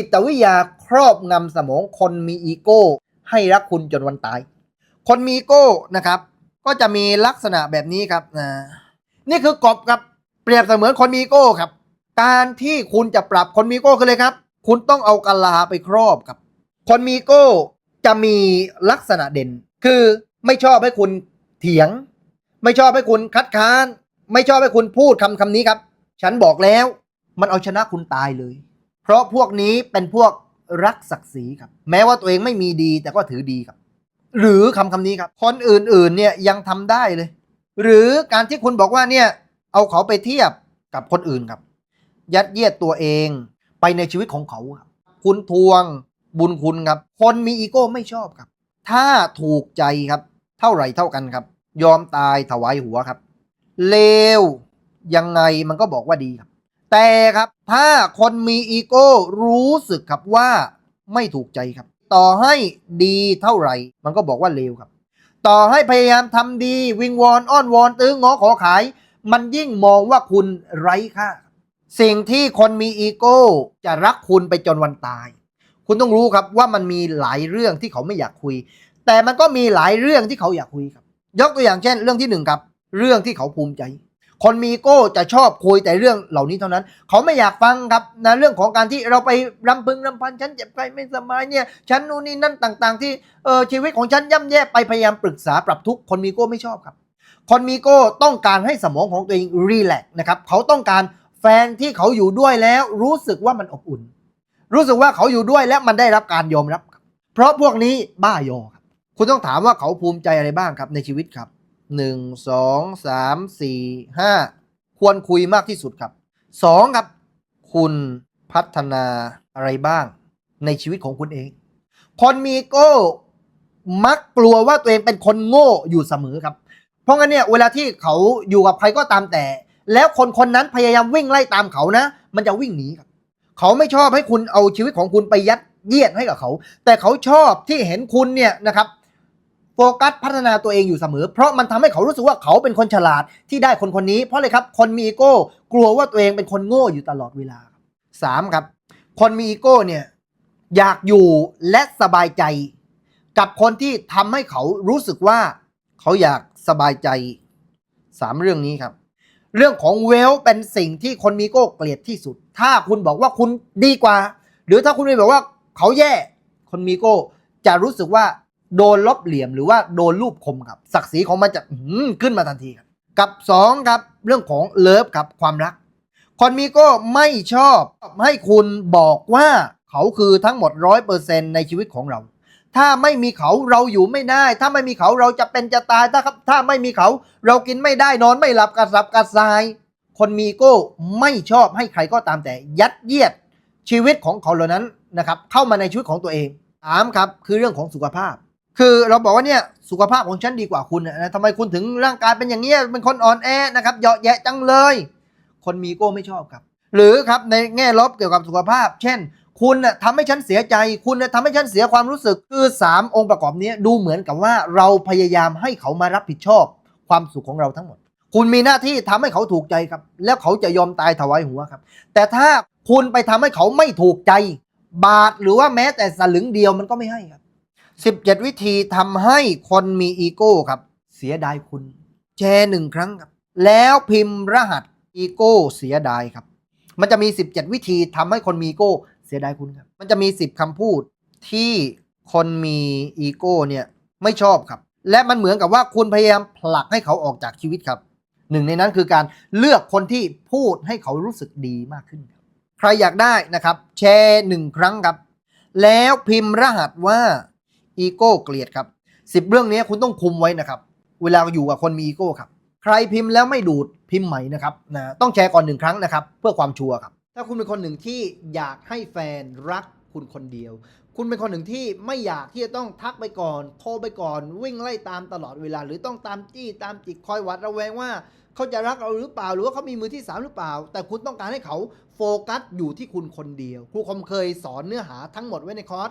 จิตวิทยาครอบงำสมองคนมีอีโก้ ให้รักคุณจนวันตาย คนมีอีโก้นะครับ ก็จะมีลักษณะแบบนี้ครับนะนี่คือกบครับเปรียบเสมือนคนมีอีโก้ครับ การที่คุณจะปรับคนมีอีโก้คือเลยครับ คุณต้องเอากะลาไปครอบครับ คนมีอีโก้จะมีลักษณะเด่น คือไม่ชอบให้คุณเถียง ไม่ชอบให้คุณคัดค้าน ไม่ชอบให้คุณพูดคำคำนี้ครับ ฉันบอกแล้ว มันเอาชนะคุณตายเลย ราะพวกนี้เป็นพวกรักศักดิ์ศรีครับ แม้ว่าตัวเองไม่มีดีแต่ก็ถือดีครับ หรือคำคำนี้ครับ คนอื่นๆเนี่ยยังทำได้เลย หรือการที่คุณบอกว่าเนี่ยเอาเขาไปเทียบกับคนอื่นครับ ยัดเยียดตัวเองไปในชีวิตของเขาครับคุณทวงบุญคุณครับ คนมีอีโก้ไม่ชอบครับ ถ้าถูกใจครับ เท่าไหร่เท่ากันครับ ยอมตายถวายหัวครับ เลวยังไงมันก็บอกว่าดีครับ แต่ครับถ้าคนมีอีโก้รู้สึกครับว่าไม่ถูกใจครับ ต่อให้ดีเท่าไหร่ มันก็บอกว่าเลวครับ ต่อให้พยายามทำดีวิงวอนอ้อนวอนตื้องอขอขาย มันยิ่งมองว่าคุณไร้ค่าสิ่งที่คนมีอีโก้จะรักคุณไปจนวันตาย คุณต้องรู้ครับว่ามันมีหลายเรื่องที่เขาไม่อยากคุย แต่มันก็มีหลายเรื่องที่เขาอยากคุยครับ ยกตัวอย่างเช่น เรื่องที่หนึ่งครับ เรื่องที่เขาภูมิใจ คนมีโก้จะชอบคุยแต่เรื่องเหล่านี้เท่านั้น เขาไม่อยากฟังครับนะเรื่องของการที่เราไปรำพึงรำพันฉันเจ็บใจไม่สบายเนี่ยฉันนู่นนี่นั่นต่าง ๆ ที่เออชีวิตของฉันย่ำแย่ไปพยายามปรึกษาปรับทุกข์คนมีโก้ไม่ชอบครับ คนมีโก้ต้องการให้สมองของตัวเองรีแลกซ์นะครับเขาต้องการแฟนที่เขาอยู่ด้วยแล้วรู้สึกว่ามันอบอุ่น รู้สึกว่าเขาอยู่ด้วยและมันได้รับการยอมรับครับเพราะพวกนี้บ้ายอครับ คุณต้องถามว่าเขาภูมิใจอะไรบ้างครับในชีวิตครับ หนึ่งสองสามสี่ห้าควรคุยมากที่สุดครับสองครับ คุณพัฒนาอะไรบ้าง ในชีวิตของคุณเอง คนมีโก้มักกลัวว่าตัวเองเป็นคนโง่อยู่เสมอครับ เพราะงั้นเนี่ยเวลาที่เขาอยู่กับใครก็ตามแต่ แล้วคนคนนั้นพยายามวิ่งไล่ตามเขานะ มันจะวิ่งหนีครับ เขาไม่ชอบให้คุณเอาชีวิตของคุณไปยัดเยียดให้กับเขา แต่เขาชอบที่เห็นคุณเนี่ยนะครับ ฟกัสพัฒนาตัวเองอยู่เสมอ เพราะมันทำให้เขารู้สึกว่าเขาเป็นคนฉลาดที่ได้คนคนนี้เพราะอะไรครับ คนมีอีโก้กลัวว่าตัวเองเป็นคนโง่อยู่ตลอดเวลาสามครับ คนมีอีโก้เนี่ยอยากอยู่และสบายใจ กับคนที่ทำให้เขารู้สึกว่าเขาอยากสบายใจสามเรื่องนี้ครับ เรื่องของเวลเป็นสิ่งที่คนมีอีโก้เกลียดที่สุด ถ้าคุณบอกว่าคุณดีกว่า หรือถ้าคุณไม่บอกว่าเขาแย่ คนมีอีโก้จะรู้สึกว่า โดนลบเหลี่ยมหรือว่าโดนรูปคมครับ ศักดิ์ศรีของมันจะขึ้นมาทันทีครับ กับสองครับเรื่องของเลิฟครับความรักคนมีอีโก้ไม่ชอบให้คุณบอกว่าเขาคือทั้งหมดร้อยเปอร์เซ็นในชีวิตของเรา ถ้าไม่มีเขาเราอยู่ไม่ได้ ถ้าไม่มีเขาเราจะเป็นจะตายถ้าครับ ถ้าไม่มีเขาเรากินไม่ได้นอนไม่หลับกระสับกระส่ายคนมีอีโก้ไม่ชอบให้ใครก็ตามแต่ยัดเยียดชีวิตของเขาเหล่านั้นนะครับเข้ามาในชีวิตของตัวเองสามครับคือเรื่องของสุขภาพ คือเราบอกว่าเนี่ยสุขภาพของฉันดีกว่าคุณนะทำไมคุณถึงร่างกายเป็นอย่างเงี้ยเป็นคนอ่อนแอนะครับเหยาะแยะจังเลย คนมีโก้ไม่ชอบครับ หรือครับในแง่ลบเกี่ยวกับสุขภาพ เช่น คุณน่ะทำให้ฉันเสียใจ คุณน่ะทำให้ฉันเสียความรู้สึกคือ 3 องค์ประกอบนี้ดูเหมือนกับว่าเราพยายามให้เขามารับผิดชอบ ความสุขของเราทั้งหมด คุณมีหน้าที่ทำให้เขาถูกใจครับ แล้วเขาจะยอมตายถวายหัวครับ แต่ถ้าคุณไปทำให้เขาไม่ถูกใจ บาทหรือว่าแม้แต่สลึงเดียวมันก็ไม่ให้ครับ 17 วิธีทำให้คนมีอีโก้ครับ เสียดายคุณ แชร์หนึ่งครั้งครับ แล้วพิมพ์รหัสอีโก้เสียดายครับ มันจะมี 17 วิธีทำให้คนมีอีโก้ เสียดายคุณครับ มันจะมี 10คำพูดที่คนมีอีโก้เนี่ยไม่ชอบครับ และมันเหมือนกับว่าคุณพยายามผลักให้เขาออกจากชีวิตครับ หนึ่งในนั้นคือการเลือกคนที่พูดให้เขารู้สึกดีมากขึ้นครับ ใครอยากได้นะครับ แชร์หนึ่งครั้งครับ แล้วพิมพ์รหัสว่า อีโก้เกลียดครับสิบเรื่องนี้คุณต้องคุมไว้นะครับ เวลาอยู่กับคนมีอีโก้ครับ ใครพิมพ์แล้วไม่ดูดพิมพ์ใหม่นะครับนะต้องแชร์ก่อนหนึ่งครั้งนะครับ เพื่อความชัวร์ครับ ถ้าคุณเป็นคนหนึ่งที่อยากให้แฟนรักคุณคนเดียว คุณเป็นคนหนึ่งที่ไม่อยากที่จะต้องทักไปก่อน โทรไปก่อน วิ่งไล่ตามตลอดเวลา หรือต้องตามจี้ตามจิกคอยหวัดระแวงว่าเขาจะรักเราหรือเปล่า หรือว่าเขามีมือที่สามหรือเปล่า แต่คุณต้องการให้เขาโฟกัสอยู่ที่คุณคนเดียว ครูคมเคยสอนเนื้อหาทั้งหมดไว้ในคอร์ส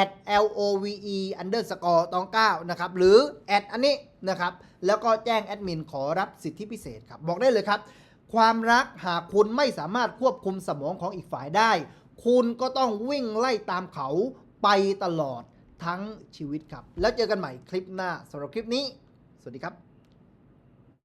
at love underscore ตอง9นะครับหรือแอดอันนี้นะครับแล้วก็แจ้งแอดมินขอรับสิทธิพิเศษครับบอกได้เลยครับ ความรักหากคุณไม่สามารถควบคุมสมองของอีกฝ่ายได้ คุณก็ต้องวิ่งไล่ตามเขาไปตลอดทั้งชีวิตครับ แล้วเจอกันใหม่คลิปหน้าสำหรับคลิปนี้ สวัสดีครับ